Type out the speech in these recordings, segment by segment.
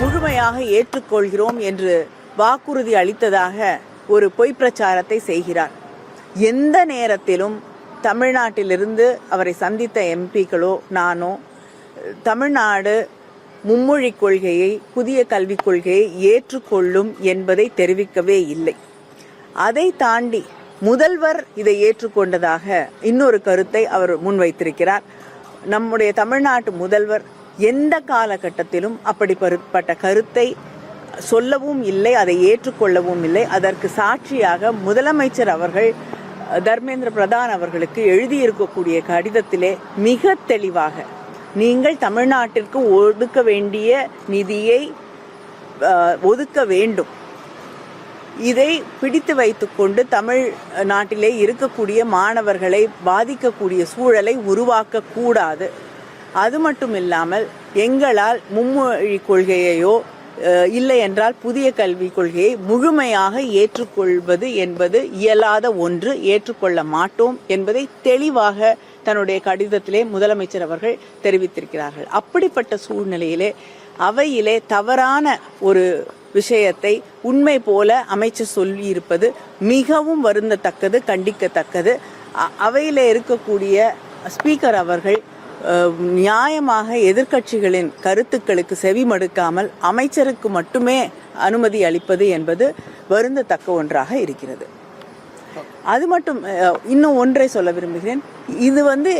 முழுமையாக ஏற்றுக்கொள்கிறோம் என்று வாக்குறுதி அளித்ததாக ஒரு பொய் பிரச்சாரத்தை செய்கிறார். எந்த நேரத்திலும் தமிழ்நாட்டிலிருந்து அவரை சந்தித்த எம்பிக்களோ நானோ தமிழ்நாடு மும்மொழி கொள்கையை புதிய கல்விக் கொள்கையை ஏற்றுக்கொள்ளும் என்பதை தெரிவிக்கவே இல்லை. அதை தாண்டி முதல்வர் இதை ஏற்றுக்கொண்டதாக இன்னொரு கருத்தை அவர் முன்வைத்திருக்கிறார். நம்முடைய தமிழ்நாட்டு முதல்வர் எந்த காலகட்டத்திலும் அப்படிப்பட்ட கருத்தை சொல்லவும் இல்லை அதை ஏற்றுக்கொள்ளவும் இல்லை. அதற்கு சாட்சியாக முதலமைச்சர் அவர்கள் தர்மேந்திர பிரதான் அவர்களுக்கு எழுதியிருக்கக்கூடிய கடிதத்திலே மிக தெளிவாக நீங்கள் தமிழ்நாட்டிற்கு ஒதுக்க வேண்டிய நிதியை ஒதுக்க வேண்டும். இதை பிடித்து வைத்துக்கொண்டு தமிழ் நாட்டிலே இருக்கக்கூடிய மாணவர்களை பாதிக்கக்கூடிய சூழலை உருவாக்க கூடாது அது மட்டும் இல்லாமல் எங்களால் மும்மொழி கொள்கையையோ இல்லை என்றால் புதிய கல்விக் கொள்கையை முழுமையாக ஏற்றுக்கொள்வது என்பது இயலாத ஒன்று ஏற்றுக்கொள்ள மாட்டோம் என்பதை தெளிவாக தன்னுடைய கடிதத்திலே முதலமைச்சர் அவர்கள் தெரிவித்திருக்கிறார்கள். அப்படிப்பட்ட சூழ்நிலையிலே அவையிலே தவறான ஒரு விஷயத்தை உண்மை போல அமைச்சர் சொல்லியிருப்பது மிகவும் வருந்தத்தக்கது கண்டிக்கத்தக்கது. அவையிலே இருக்கக்கூடிய ஸ்பீக்கர் அவர்கள் நியாயமாக எதிர்க்கட்சிகளின் கருத்துக்களுக்கு செவிமடுக்காமல் அமைச்சருக்கு மட்டுமே அனுமதி அளிப்பது என்பது வருந்தத்தக்க ஒன்றாக இருக்கிறது. அது மட்டும் இன்னும் ஒன்றை சொல்ல விரும்புகிறேன். இது வந்து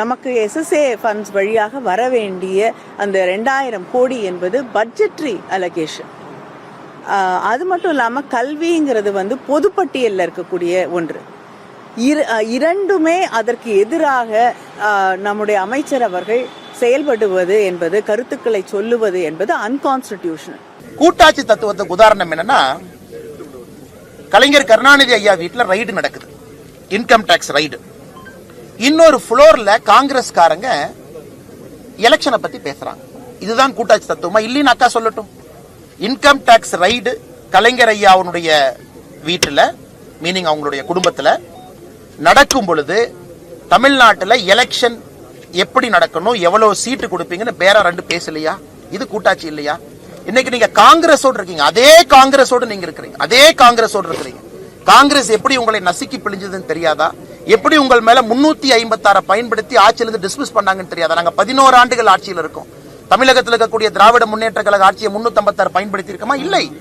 நமக்கு எஸ்எஸ்ஏ ஃபண்ட்ஸ் வழியாக வர வேண்டிய அந்த ரெண்டாயிரம் கோடி என்பது பட்ஜெட்ரி அலகேஷன் அது மட்டும் இல்லாமல் கல்விங்கிறது வந்து பொதுப்பட்டியலில் இருக்கக்கூடிய ஒன்று. இரு இரண்டுமே அதற்கு எதிராக நம்முடைய அமைச்சர் அவர்கள் செயல்படுவது என்பது கருத்துக்களை சொல்லுவது என்பது அன்கான்ஸ்டிடியூஷனல் கூட்டாட்சி தத்துவத்துக்கு உதாரணம் என்னன்னா கலைஞர் கருணாநிதி ஐயா வீட்டில் ரைடு நடக்குது. இன்கம் டாக்ஸ் ரைடு இன்னொரு ஃப்ளோர்ல காங்கிரஸ்காரங்க எலெக்ஷனை பத்தி பேசுறாங்க. இதுதான் கூட்டாட்சி தத்துவமா? இல்லைன்னு அக்கா சொல்லட்டும். இன்கம் டாக்ஸ் ரைடு கலைஞர் ஐயா அவனுடைய வீட்டில் மீனிங் அவங்களுடைய குடும்பத்தில் நடக்கும் பொழுது தமிழ்நாட்டுல எலெக்ஷன் எப்படி நடக்கணும் எவ்வளவு சீட்டு கொடுப்பீங்கன்னு பேரா ரெண்டு பேசலையா? இது கூட்டாட்சி இல்லையா? இன்னைக்கு நீங்க காங்கிரஸோடு இருக்கீங்க. அதே காங்கிரஸோடு நீங்க இருக்கிறீங்க. அதே காங்கிரஸோடு இருக்கிறீங்க. காங்கிரஸ் எப்படி உங்களை நசுக்கி பிழிஞ்சதுன்னு தெரியாதா? எப்படி உங்கள் மேல முன்னூத்தி ஐம்பத்தாற பயன்படுத்தி ஆட்சியிலிருந்து டிஸ்மிஸ் பண்ணாங்கன்னு தெரியாதா? நாங்க பதினோரு ஆண்டுகள் ஆட்சியில் இருக்கோம். தமிழகத்தில் இருக்கக்கூடிய திராவிட முன்னேற்ற கழக ஆட்சியை முன்னூத்தி ஐம்பத்தாறு பயன்படுத்தி இருக்கமா இல்லை.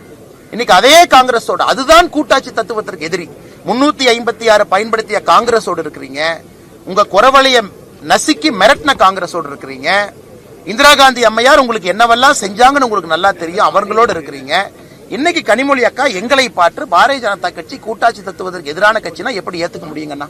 இன்னைக்கு அதே காங்கிரஸோட அதுதான் கூட்டாட்சி தத்துவத்திற்கு எதிரி. முன்னூத்தி ஐம்பத்தி ஆறு பயன்படுத்திய காங்கிரஸோடு இருக்கிறீங்க. உங்க குறவளைய நசுக்கி மிரட்டின காங்கிரஸோடு இருக்கிறீங்க. இந்திரா காந்தி அம்மையார் உங்களுக்கு என்னவெல்லாம் செஞ்சாங்கன்னு உங்களுக்கு நல்லா தெரியும். அவர்களோடு இருக்கிறீங்க. இன்னைக்கு கனிமொழி அக்கா எங்களை பாற்று பாரதிய ஜனதா கட்சி கூட்டாட்சி தத்துவதற்கு எதிரான கட்சினா எப்படி ஏத்துக்க முடியுங்கண்ணா?